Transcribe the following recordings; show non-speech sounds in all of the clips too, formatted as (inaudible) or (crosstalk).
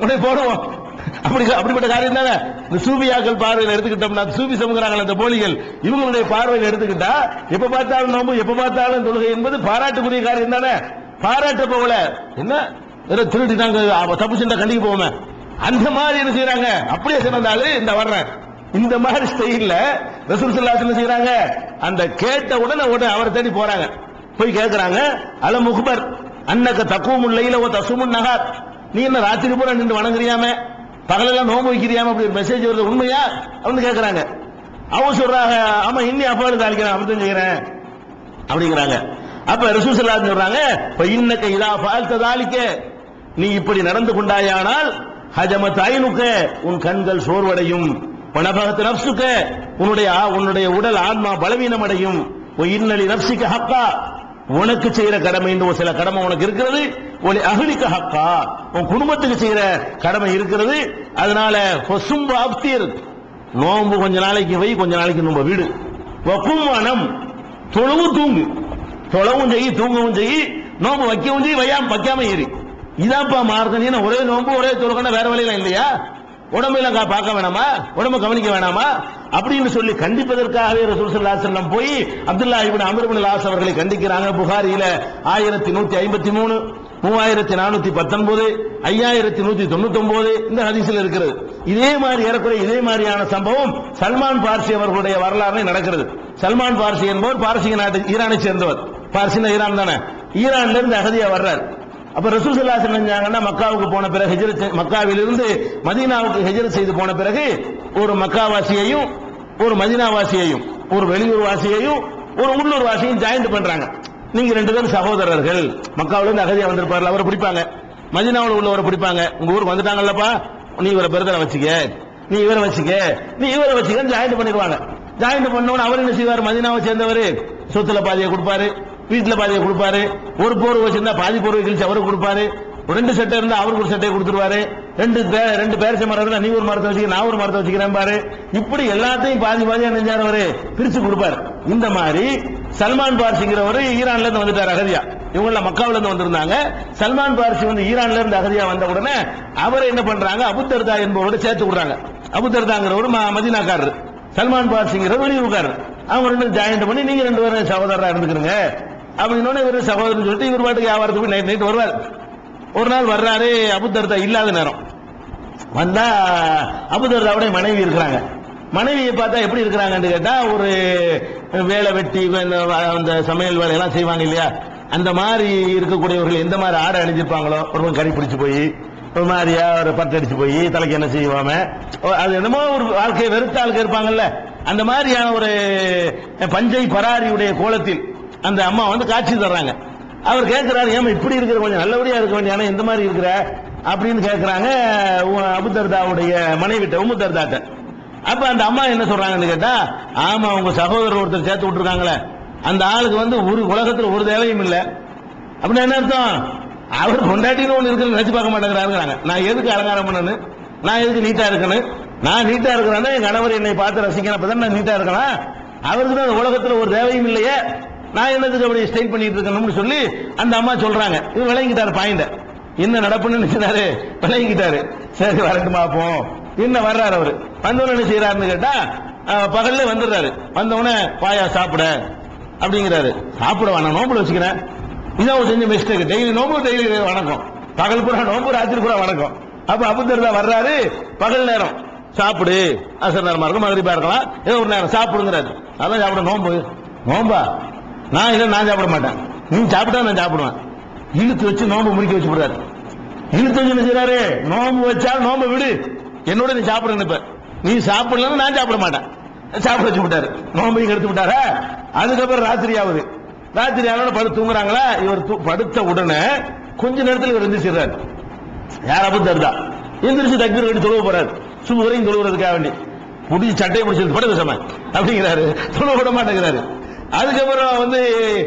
உடனே போடுவோம் அப்படி அப்படிப்பட்ட காரியம் தானே? இந்த சூபியாக்கள் பார்வையில் எடுத்துக்கிட்டோம்னா சூபி சமுகிறாங்கள அந்த போலிகள் இவங்களுடைய பார்வையில் எடுத்துக்கிட்டா எப்ப பார்த்தாலும் நோம்பு எப்ப பார்த்தாலும் தொழுகை என்பது பாராட்டுக்குரிய காரியம் தானே? பாராட்ட போகல என்ன ஏதோ திருடிட்டாங்க அவ தப்பு செஞ்சா கண்டிக்க போவோமே. அந்த மாதிரி என்ன செய்யறாங்க அப்படியே சொன்னதாலும் இந்த வர்றேன். இந்த மாதிரி ஸ்டைல்ல ரசூல் ஸல்லல்லாஹு என்ன செய்யறாங்க அந்த கேட்ட உடனே உடனே அவரை தேடி போறாங்க. போய் கேட்கறாங்க அல முகபர் அன்னக்க தக்குவும் இல்லையில ஓ தசுமுன் நகார் நீ என்ன ராத்திரி பூரா நின்று வணங்குறியாம? பகலெல்லாம் நோம்பு வைக்கிறியாம அப்படி ஒரு மெசேஜ் வருது உண்மையா? அப்படின்னு கேட்கறாங்க அவங்க சொல்றாங்க ஆமா இன்னி அப்பாடு தாளிக்கிறேன் அமிர்தம் செய்யறேன் அப்படிங்கிறாங்க. அப்ப ரசூசல்லா சொல்றாங்க "ஃப இதா பால்த்த தாளிக்க நீ இப்படி நடந்து கொண்டாயானால் ஹஜமத் ஐனுக்க உன் கண்கள் சோர்வடையும். பணபகத்து நப்சுக்க உன்னுடைய உன்னுடைய உடல் ஆன்மா பலவீனம் அடையும் இன்னலி நப்சிக ஹக்கா உனக்கு செய்யற கடமை ஒரு சில கடமை உனக்கு இருக்கிறது. ஒலி அகலிக்க ஹக்கா. உன் குடும்பத்துக்கு செய்யற கடமை இருக்கிறது. அதனால ஃபசும் அப்தீர். நோம்பு கொஞ்ச நாளைக்கு வை கொஞ்ச நாளைக்கு நம்ம வீடு. வக்குமானம் தொழவும் தூங்கு. தொழவும் செய்யி தூங்கவும் செய்யி நோம்பு வைக்கவும் செய்யி வையாம வைக்காம ஏறி இதான்ப்பா மார்க்கணின்னு ஒரே நோம்பு ஒரே தொழுகணும் வேற வழியெல்லாம் இல்லையா? உடம்பெல்லாம் பார்க்க வேணாமா? உடம்ப கவனிக்க வேணாமா? அப்படின்னு சொல்லி கண்டிப்பதற்காகவே ரசூல் ஸல்லல்லாஹு அலைஹி போய் அப்துல்லா இபின் அம்ர் லாஸ் அவர்களை கண்டிக்கிறாங்க. புகாரியில ஆயிரத்தி நூத்தி ஐம்பத்தி மூணு. மூவாயிரத்தி நானூத்தி பத்தொன்பது ஐயாயிரத்தி நூத்தி தொண்ணூத்தி ஒன்பது இந்த ஹதீஸ்ல இருக்கிறது. இதே மாதிரி ஏறக்குறைய இதே மாதிரியான சம்பவம் சல்மான் பார்சி அவர்களுடைய வரலாறு நடக்கிறது. சல்மான் பார்சி என்பவர் பாரசீக நாட்டு ஈரானை சேர்ந்தவர். பார்சினா ஈரான் தானே? ஈரான்ல இருந்து அகதியா வர்றார். அப்ப ரசூல் ஸல்லல்லாஹு செஞ்சாங்கன்னா மக்காவுக்கு போன பிறகு ஹிஜ்ரத் மக்காவிலிருந்து மதீனாவுக்கு ஹிஜ்ரத் செய்து போன பிறகு ஒரு மக்காவாசியையும் ஒரு மதீனாவாசியையும் ஒரு வெளியூர் வாசியையும் ஒரு உள்ளூர் வாசியையும் ஜாயிண்ட் பண்றாங்க. நீங்க ரெண்டு பேரும் சகோதரர்கள். மக்காவில இருந்து அகதியா வந்திருப்பார்கள் அவரை பிடிப்பாங்க. மதினாவில் உள்ளவரை பிடிப்பாங்க. உங்க ஊருக்கு வந்துட்டாங்கல்லப்பா? நீ இவரை பெருதலை வச்சுக்க. நீ இவரை வச்சுக்க. நீ இவரை வச்சுக்க ஜாயிண்ட் பண்ணிடுவாங்க. ஜாயிண்ட் பண்ணவன அவர் என்ன செய்வார்? மதினாவை சேர்ந்தவர். சொத்துல பாதியை கொடுப்பாரு. வீட்டுல பாதியை கொடுப்பாரு. ஒரு போர்வை வச்சிருந்தா பாதி போர்வை கிழிச்சு அவருக்கு கொடுப்பாரு. ரெண்டு சட்டை இருந்தா அவருக்கு ஒரு சட்டையை கொடுத்துருவாரு. ரெண்டு ரெண்டு பேரச மரம் இருந்தா நீ ஒரு மரத்தை வச்சுக்க நான் ஒரு மரத்தை வச்சுக்கிறேன் பாரு. இப்படி எல்லாத்தையும் பாதி பாதியாக நெஞ்சார் அவரு பிரிச்சு கொடுப்பாரு. இந்த மாதிரி சல்மான் பார்சிங்கிறவரு ஈரான்ல இருந்து வந்துட்டார் அகதியா. இவங்கள மக்காவில இருந்து வந்திருந்தாங்க. சல்மான் பார்சி வந்து ஈரான்ல இருந்து அகதியா வந்த உடனே அவரை என்ன பண்றாங்க? அபுத்தர்தா என்பவரோட சேர்த்து விடுறாங்க. அபுத்தர்தாங்கிறவர் மதினாக்காரர். சல்மான் பார்சிங்கிற வெளியூர்காரர் அவங்க ரெண்டு ஜாயிண்ட் பண்ணி நீங்க ரெண்டு பேரும் சகோதரரா இருந்துக்கிறீங்க. அப்படின்னு இவர் சகோதரன் சொல்லிட்டு இவர் பாட்டுக்கு வியாபாரத்துக்கு நைட் நைட் வருவார். ஒரு நாள் வர்றாரு அபுதர்தா இல்லாத நேரம். வந்தா அபுதர்தாவுடைய மனைவி இருக்கிறாங்க. மனைவியை பார்த்தா எப்படி இருக்கிறாங்கன்னு கேட்டா ஒரு வேலை வெட்டி அந்த சமையல் வேலையெல்லாம் செய்வாங்க இல்லையா? அந்த மாதிரி இருக்கக்கூடியவர்கள் எந்த மாதிரி ஆடை அணிஞ்சிருப்பாங்களோ ஒரு கறி பிடிச்சு போய் ஒரு மாதிரியா ஒரு பட்டடிச்சு போய் தலைக்கு என்ன செய்வாம அது என்னமோ ஒரு வாழ்க்கையை வெறுத்த ஆளுக்கு இருப்பாங்கல்ல. அந்த மாதிரியான ஒரு பஞ்சை பராரியுடைய கோலத்தில் அந்த அம்மா வந்து காட்சி தர்றாங்க. அவர் கேட்கிறாரு ஏமா இப்படி இருக்கிற கொஞ்சம் நல்லபடியா இருக்க வேண்டிய ஆனா இந்த மாதிரி இருக்கிற? அப்படின்னு கேட்கிறாங்க உ- அபுதர்தாவுடைய மனைவிட்ட உமுதர்தாட்ட அப்ப அந்த அம்மா என்ன சொல்றாங்கன்னு கேட்டா ஆமா உங்க சகோதரர் ஒருத்தர் சேர்த்து விட்டுருக்காங்களே. அந்த ஆளுக்கு வந்து ஒரு உலகத்துல ஒரு தேவையும் இல்ல. அப்படின்னா என்ன அர்த்தம்? அவர் கொண்டாட்டின்னு ஒண்ணு இருக்குன்னு நினைச்சு பார்க்க மாட்டேங்கிறாருங்கிறாங்க. நான் எதுக்கு அலங்காரம் பண்ணனு? நான் எதுக்கு நீட்டா இருக்கணும் நான் நீட்டா இருக்கிறேன்னா என் கணவர் என்னை பார்த்து ரசிக்கிறேன் அப்பதான் நான் நீட்டா இருக்கலாம். அவருக்கு தான் உலகத்துல ஒரு தேவையும் இல்லையே. நான் என்னதுக்கு அப்படி ஸ்டைல் பண்ணிட்டு இருக்கணும்னு சொல்லி அந்த அம்மா சொல்றாங்க. இது விளங்கிட்டாரு பாயிண்ட. என்ன நடப்புன்னு நினைச்சாரு? விளங்கிட்டாரு. சரி வரட்டும் பார்ப்போம் என்ன வர்றாரு அவரு? வந்தவன என்ன செய்யறாருன்னு கேட்டா பகல்ல வந்துடுறாரு. வந்தவொடனே பாயா சாப்பிட அப்படிங்கிறாரு. சாப்பிட வேணாம் நோம்புல வச்சுக்கிறேன். இதான் செஞ்ச மிஸ்டேக் டெய்லி நோம்பு டெய்லி வணக்கம். பகல் பூரா நோம்பு ராத்திரி பூரா வணக்கம். அப்ப அபுத்தர்தா வர்றாரு. பகல் நேரம். சாப்பிடு. அசர் நேரமா இருக்கும் மகரிப்பா இருக்கலாம். ஏதோ ஒரு நேரம் சாப்பிடுங்கிறாரு. அதான் சாப்பிட நோம்பு. நோம்பா? நான் இதை நான் சாப்பிட மாட்டேன். நீ சாப்பிட்டா நான் சாப்பிடுவேன். இழுத்து வச்சு நோம்பு முடிக்க வச்சு விடுறாரு இழுத்து வச்சு என்ன செய்றாரு? நோம்பு வச்சா நோம்பு விடு. என்னோட நீ சாப்பிட நினைப்ப நீ சாப்பிடலன்னு நான் சாப்பிட மாட்டேன். சாப்பிட வச்சு விட்டாரு. நோம்பையும் எடுத்து விட்டாரா? அதுக்கப்புறம் ராத்திரி ஆகுது. ராத்திரி ஆகணும் படுத்து தூங்குறாங்களா? இவர் தூ- படுத்த உடனே கொஞ்ச நேரத்தில் இவர் எந்திரிச்சிடுறாரு. யாராவது தருதா எந்திரிச்சு தக்பீர் வேண்டி தொழுவ போறாரு. சும்மா வரையும் தொழுவுறதுக்காக வேண்டி. புடிச்சு சட்டையை பிடிச்சிருந்து படுக்க சம. அப்படிங்கிறாரு. தொழுவ விட மாட்டேங்கிறாரு. அதுக்கப்புறம் வந்து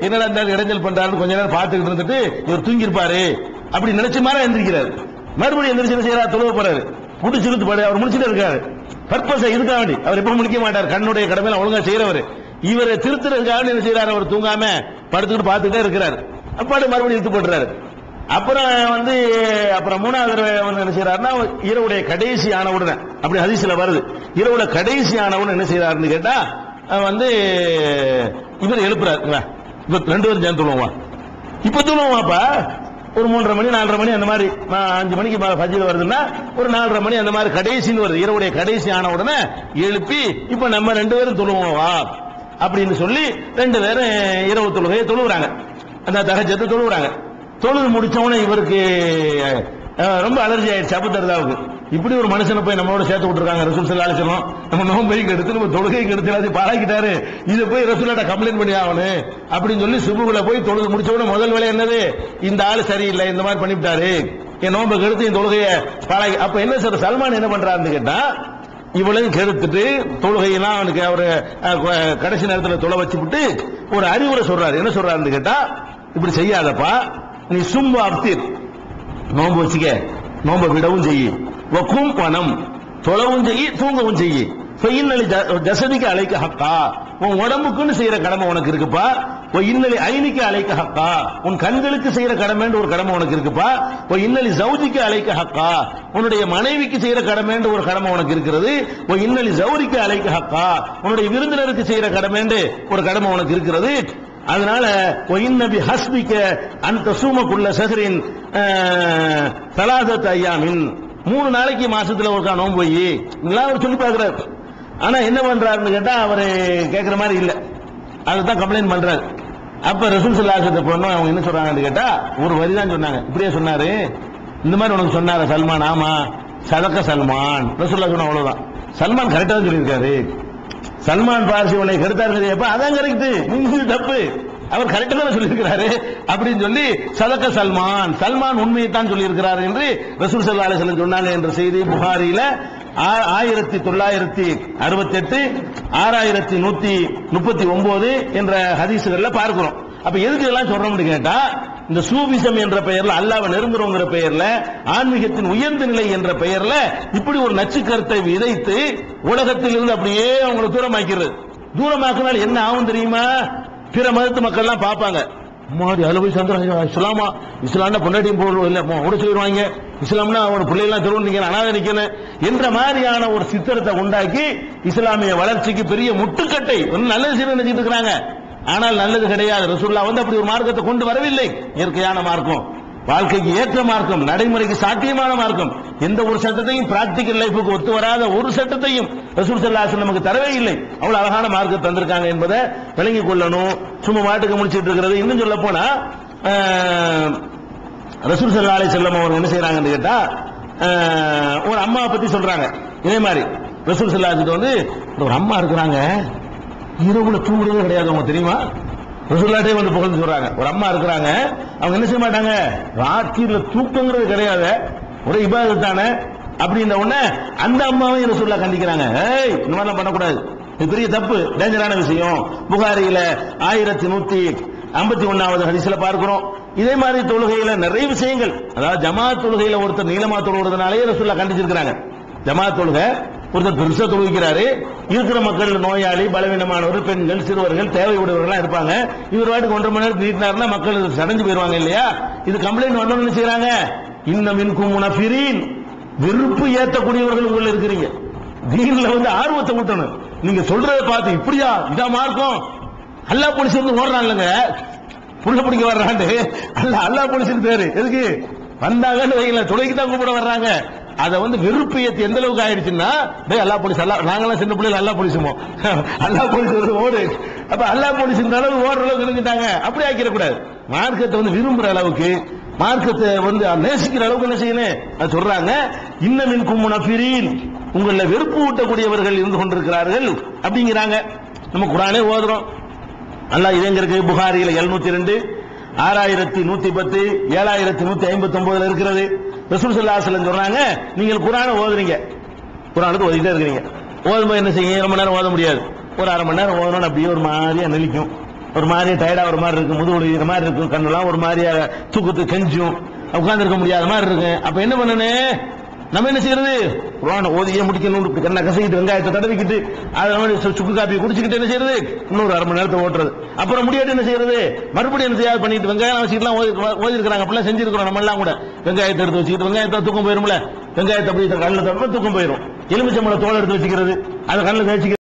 என்னடா இந்த இடைஞ்சல் பண்றாரு கொஞ்ச நேரம் பார்த்துக்கிட்டு இருந்துட்டு இவர் தூங்கியிருப்பாரு. அப்படி நினைச்ச மாதிரி எழுந்திருக்கிறார் மறுபடியும் எந்திரிச்சு என்ன செய்யறாரு? தொழுவ போறாரு. பாடு அவர் முடிச்சுட்டு இருக்காரு. பர்பஸ் இதுக்காக வேண்டி. அவர் எப்ப முடிக்க மாட்டார்? கண்ணுடைய கடமையில ஒழுங்கா செய்யறவர். இவரை திருத்துறதுக்காக என்ன செய்யறாரு? அவர் தூங்காம படுத்துக்கிட்டு பார்த்துட்டே இருக்கிறார். அப்பாடு மறுபடியும் இழுத்து போட்டுறாரு. அப்புறம் வந்து அப்புறம் மூணாவது தடவை வந்து என்ன செய்யறாருன்னா இரவுடைய கடைசி ஆன உடனே அப்படி ஹதீஸ்ல வருது. இரவுடைய கடைசி ஆன உடனே என்ன செய்யறாருன்னு கேட்டா வந்து இவர் எழுப்புறாருங்களா? இப்ப ரெண்டு பேரும் சேர்ந்து சொல்லுவோம் இப்ப சொல்லுவோமாப்பா ஒரு மூன்றரை மணி நாலரை மணி அந்த மாதிரி அஞ்சு மணிக்கு ம- வருதுன்னா ஒரு நாலரை மணி அந்த மாதிரி கடைசின்னு வருது. இரவுடைய கடைசி ஆன உடனே எழுப்பி இப்ப நம்ம ரெண்டு பேரும் தொழுவோம் வா அப்படின்னு சொல்லி ரெண்டு பேரும் இரவு தொழுகையை தொழுவுறாங்க. அந்த தகச்சத்தை தொழுவுறாங்க. தொழுது முடிச்சவொடனே இவருக்கு ரொம்ப அலர்ஜி ஆயிடுச்சு அபுதர்தாவுக்கு இப்படி ஒரு மனுஷனை போய் நம்மளோட சேர்த்து விட்டுருக்காங்க. ரசூல் சல்லா அலிஸ்லாம் நம்ம நோம்பையும் எடுத்து நம்ம தொழுகையும் எடுத்து எல்லாத்தையும் பாழாக்கிட்டாரு இதை போய் ரசூலாட்ட கம்ப்ளைண்ட் பண்ணி ஆகணும். அப்படின்னு சொல்லி சுபுகளை போய் தொழுது முடிச்ச உடனே முதல் வேலை என்னது? இந்த ஆள் சரியில்லை இந்த மாதிரி பண்ணிவிட்டாரு. என் நோம்பை கெடுத்து என் தொழுகையை பழகி அப்ப என்ன சார் சல்மான் என்ன பண்றாருன்னு கேட்டா இவளையும் கெடுத்துட்டு தொழுகையெல்லாம் அவனுக்கு அவரு க- கடைசி நேரத்தில் தொலை வச்சுவிட்டு ஒரு அறிவுரை சொல்றாரு. என்ன சொல்றாருன்னு கேட்டா இப்படி செய்யாதப்பா நீ சும்பு அப்தீர். நோன்பு வச்சுக்க நோன்பை விடவும் செய்யும் வக்கும் வனம் தொழவும் செய்ய தூங்கவும் செய்ய. இன்னலி ஜசதிக்கு அழைக்க ஹக்கா. உன் உடம்புக்குன்னு செய்யற கடமை உனக்கு இருக்குப்பா. உன் இன்னலி ஐனிக்கு அழைக்க ஹக்கா. உன் கண்களுக்கு செய்யற கடமைன்ற ஒரு கடமை உனக்கு இருக்குப்பா. உன் இன்னலி ஜவுஜிக்கு அழைக்க ஹக்கா. உன்னுடைய மனைவிக்கு செய்யற கடமைன்ற ஒரு கடமை உனக்கு இருக்கிறது. உன் இன்னலி ஜவுரிக்கு அழைக்க ஹக்கா. உன்னுடைய விருந்தினருக்கு செய்யற கடமைன்று ஒரு கடமை உனக்கு இருக்கிறது. அதனால ஒயின்னபி ஹஸ்பிக்க அந்த சூமக்குள்ள சஹரின் தலாதத் ஐயாமின் மூணு நாளைக்கு மாசத்துல ஒருக்கா நோன்பு போய். இதெல்லாம் அவர் சொல்லி பார்க்கிறார். ஆனா என்ன பண்றாருன்னு கேட்டா அவரு கேட்கிற மாதிரி இல்ல. அதுதான் கம்ப்ளைண்ட் பண்றாரு. அப்ப ரசூல் சல்லாசத்தை பொண்ணு அவங்க என்ன சொல்றாங்கன்னு கேட்டா ஒரு வரி தான் சொன்னாங்க. இப்படியே சொன்னாரு. இந்த மாதிரி உனக்கு சொன்னாரு சல்மான்? ஆமா. சதக்க சல்மான். ரசூல்லா சொன்ன அவ்வளவுதான். சல்மான் கரெக்டா தான் சொல்லியிருக்காரு. சல்மான் பார்சி உன்னை கருத்தாரு எப்ப அதான் கரெக்ட் நீங்க தப்பு. அவர் கரெக்டாக தான் சொல்லியிருக்கிறாரு? அப்படின்னு சொல்லி சதக்க சல்மான் சல்மான் உண்மையை தான் சொல்லியிருக்கிறார் என்று ரசூல் சல்லா அலிஸ்லம் சொன்னாங்க என்ற செய்தி புகாரியில. ஆ- ஆயிரத்தி தொள்ளாயிரத்தி அறுபத்தி எட்டு ஆறாயிரத்தி நூத்தி முப்பத்தி ஒன்பது என்ற ஹதீசுகள்ல பார்க்கிறோம். அப்ப எதுக்கு இதெல்லாம் சொல்றோம்னு கேட்டா இந்த சூபிசம் என்ற பெயர்ல அல்லாவை நெருங்குறோங்கிற பெயர்ல ஆன்மீகத்தின் உயர்ந்த நிலை என்ற பெயர்ல இப்படி ஒரு நச்சு கருத்தை விதைத்து உலகத்தில் இருந்து அப்படியே அவங்களை தூரமாக்கிறது தூரமாக்கினால் என்ன ஆகும் தெரியுமா? பிற மதத்து மக்கள்லாம் பார்ப்பாங்க. முன்னாடி அதுல போய் சந்திரம் இஸ்லாமா இஸ்லாம்னா பொண்டாட்டியும் போடுவோம் இல்லை உட சொல்லிடுவாங்க. இஸ்லாம்னா அவன் பிள்ளைகள்லாம் தெருவு நிக்கணும் அனாதை நிக்கணும். என்ற மாதிரியான ஒரு சித்திரத்தை உண்டாக்கி இஸ்லாமிய வளர்ச்சிக்கு பெரிய முட்டுக்கட்டை. ஒன்னும் நல்லது செய்யணும் நினைச்சிட்டு இருக்கிறாங்க. ஆனால் நல்லது கிடையாது. ரசூல்லா வந்து அப்படி ஒரு மார்க்கத்தை கொண்டு வரவில்லை. இயற்கையான மார்க்கம். வாழ்க்கைக்கு ஏற்ற மார்க்கம் நடைமுறைக்கு சாத்தியமான மார்க்கம். எந்த ஒரு சட்டத்தையும் பிராக்டிக்கல் லைஃபுக்கு ஒத்து வராத ஒரு சட்டத்தையும் ரசூல் சல்லாஹ் நமக்கு தரவே இல்லை. அவ்வளவு அழகான மார்க்கம் தந்திருக்காங்க என்பதை விளங்கிக் கொள்ளணும். சும்மா மாட்டுக்கு முடிச்சிட்டு இருக்கிறது. இன்னும் சொல்ல போனா ரசூல் சல்லா அலி செல்லம் அவங்க என்ன செய்யறாங்கன்னு கேட்டா ஒரு அம்மாவை பத்தி சொல்றாங்க. இதே மாதிரி ரசூல் சல்லாஹ் வந்து ஒரு அம்மா இருக்கிறாங்க. இரவுல தூங்குறதே கிடையாது. அவங்க தெரியுமா? ரசூல்லாட்டே வந்து புகழ்ந்து சொல்றாங்க. ஒரு அம்மா இருக்கிறாங்க. அவங்க என்ன செய்ய மாட்டாங்க? ராத்திரியில தூக்கங்கிறது கிடையாது. ஒரே இபாதத் தானே அப்படின்ற உடனே அந்த அம்மாவையும் ரசூல்லா கண்டிக்கிறாங்க. ஏய் இந்த மாதிரிலாம் பண்ணக்கூடாது. இது பெரிய தப்பு. டேஞ்சரான விஷயம். புகாரியில ஆயிரத்தி நூத்தி ஐம்பத்தி ஒன்னாவது ஹரிசில பார்க்கிறோம். இதே மாதிரி தொழுகையில நிறைய விஷயங்கள். அதாவது ஜமாத் தொழுகையில ஒருத்தர் நீளமா தொழுகிறதுனாலே ரசூல்லா கண்டிச்சிருக்கிறாங்க. ஜமாத் தொழுகை ஒருத்தர் பெருசா தொழுகிறாரு இருக்கிற மக்கள் நோயாளி பலவீனமானவர் பெண்கள் சிறுவர்கள் தேவை உடையவர்கள் இருப்பாங்க. இவர் வாட்டுக்கு ஒன்றரை மணி நேரம் நீட்டினாருன்னா மக்கள் சடைஞ்சு போயிருவாங்க இல்லையா? இது கம்ப்ளைண்ட் வந்தவங்க என்ன செய்யறாங்க? இன்னும் மின்கும் முனஃபிரீன். வெறுப்பு ஏத்தக்கூடியவர்கள் உள்ள இருக்கிறீங்க. தீன்ல வந்து ஆர்வத்தை ஊட்டணும். நீங்க சொல்றதை பார்த்து இப்படியா? இதா இருக்கும் அல்லா போலீஸ் வந்து ஓடுறான்லங்க புள்ள பிடிக்க வர்றாண்டு அல்ல அல்லா போலீஸ் பேரு. எதுக்கு? வந்தாங்கன்னு வைங்கள துணைக்கு தான் கூப்பிட வர்றாங்க. அதை வந்து வெறுப்பு ஏத்தி எந்த அளவுக்கு ஆயிடுச்சுன்னா டேய் அல்லா போலீஸ் அல்லா நாங்களாம் சின்ன பிள்ளைகள் அல்லா போலீஸுமோ (laughs) அல்லா போலீஸ் வந்து ஓடு. அப்ப அல்லா போலீஸ் இந்த அளவு ஓடுற அளவுக்கு இருந்துட்டாங்க அப்படி ஆக்கிடக்கூடாது. மார்க்கத்தை வந்து விரும்புற அளவுக்கு மார்க்கத்தை வந்து நேசிக்கிற அளவுக்கு என்ன செய்யணும்? அது சொல்றாங்க. இன்னமின் கும்முனஃபிரீன் உங்கள வெறுப்பு ஊட்டக்கூடியவர்கள் இருந்து கொண்டிருக்கிறார்கள் அப்படிங்கிறாங்க. நம்ம குரானே ஓதுறோம். அல்லாஹ் இதெங்க இருக்கு? புகாரியில் எழுநூத்தி ரெண்டு ஆறாயிரத்தி நூத்தி பத்து ஏழாயிரத்தி நூத்தி ஐம்பத்தி ஒன்பதுல இருக்கிறது. ரசூல் சல்லா சொல்றாங்க நீங்கள் குரானை ஓதுறீங்க. குரானுக்கு ஓதிட்டே இருக்கிறீங்க. ஓதும்போது என்ன செய்யுங்க ரொம்ப நேரம் ஓத முடியாது. ஒரு அரை மணி நேரம் ஓதணும் அப்படியே ஒரு மாதிரியா நெளிக்கும். ஒரு மாதிரியா டயர்டா ஒரு மாதிரி இருக்கும் முதுகு வலிக்கிற மாதிரி இருக்கும் கண்ணெல்லாம் ஒரு மாதிரியா தூக்கத்து கெஞ்சும். உட்கார்ந்து இருக்க முடியாத மாதிரி இருக்கும். அப்ப என்ன பண்ணணும்? நம்ம என்ன செய்யறது? குரான் ஓதியே முடிக்கணும் இப்படி கண்ணை கசக்கிட்டு வெங்காயத்தை தடவிக்கிட்டு அதை சுக்கு காப்பி குடிச்சுக்கிட்டு என்ன செய்யறது? இன்னொரு அரை மணி நேரத்தை ஓட்டுறது. அப்புறம் முடியாது என்ன செய்யறது? மறுபடியும் என்ன செய்யாது? பண்ணிட்டு வெங்காயம் வச்சுக்கலாம் ஓதி ஓதி இருக்கிறாங்க அப்படிலாம் செஞ்சிருக்கிறோம் நம்ம எல்லாம் கூட. வெங்காயத்தை எடுத்து வச்சுக்கிட்டு வெங்காயத்தை தூக்கம் போயிரும்ல? வெங்காயத்தை அப்படி கண்ணில் தூக்கம் போயிடும் எலுமிச்சம்பளம் தோல் எடுத்து வச்சுக்கிறது. அதை கண்ணில் தேய்ச்சிக்கிறது.